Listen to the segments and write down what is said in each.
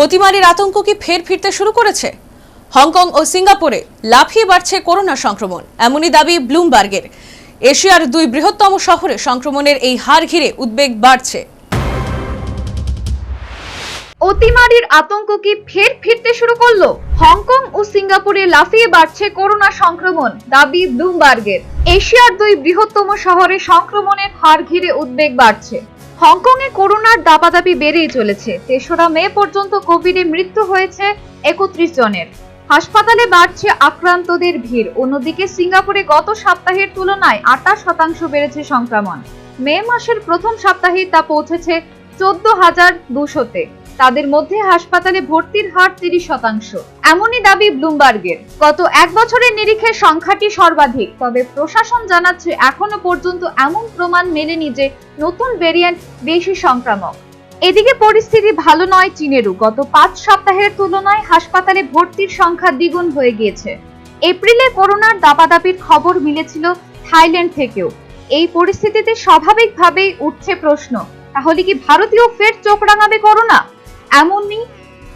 অতিমারির আতঙ্ক কি ফের ফিরতে শুরু করেছে? হংকং ও সিঙ্গাপুরে লাফিয়ে বাড়ছে করোনা সংক্রমণ, এমনই দাবি ব্লুমবার্গের। এশিয়ার দুই বৃহত্তম শহরে সংক্রমণের এই হার ঘিরে উদ্বেগ বাড়ছে। অতিমারির আতঙ্ক কি ফের ফিরতে শুরু করল? হংকং ও সিঙ্গাপুরে লাফিয়ে বাড়ছে করোনা সংক্রমণ, দাবি ব্লুমবার্গের। এশিয়ার দুই বৃহত্তম শহরে সংক্রমণের হার ঘিরে উদ্বেগ বাড়ছে। হংকং এ করোনার দাবাদাবি বেড়েই চলেছে। তেসরা মে পর্যন্ত কোভিডে মৃত্যু হয়েছে একত্রিশ জনের। হাসপাতালে বাড়ছে আক্রান্তদের ভিড়। অন্যদিকে সিঙ্গাপুরে গত সপ্তাহের তুলনায় আটাশ শতাংশ বেড়েছে সংক্রমণ। মে মাসের প্রথম সপ্তাহে তা পৌঁছেছে চোদ্দ হাজার দুশোতে। তাদের মধ্যে হাসপাতালে ভর্তির হার তিরিশ শতাংশ। এমনই দাবি ব্লুমবার্গের। গত এক বছরের নিরিখে সংখ্যাটি সর্বাধিক, তবে প্রশাসন জানাচ্ছে এখনও পর্যন্ত এমন প্রমাণ মেলেনি যে নতুন ভেরিয়েন্ট বেশি সংক্রামক। এদিকে পরিস্থিতি ভালো নয় চীনেরও। গত পাঁচ সপ্তাহের তুলনায় হাসপাতালে ভর্তির সংখ্যা দ্বিগুণ হয়ে গিয়েছে। এপ্রিলে করোনার দাপাদাপির খবর মিলেছিল থাইল্যান্ড থেকেও। এই পরিস্থিতিতে স্বাভাবিকভাবেই উঠছে প্রশ্ন, তাহলে কি ভারতীয় ফের চোখ রাঙাবে করোনা? এমনই?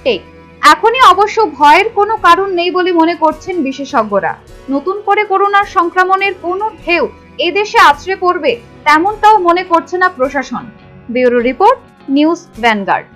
টেক এখনই অবশ্য ভয়ের কোনো কারণ নেই বলে মনে করছেন বিশেষজ্ঞরা। নতুন করে করোনার সংক্রমণের কোনো ঢেউ এদেশে আছড়ে পড়বে তেমনটাও মনে করছে না প্রশাসন। Bureau report, news vanguard.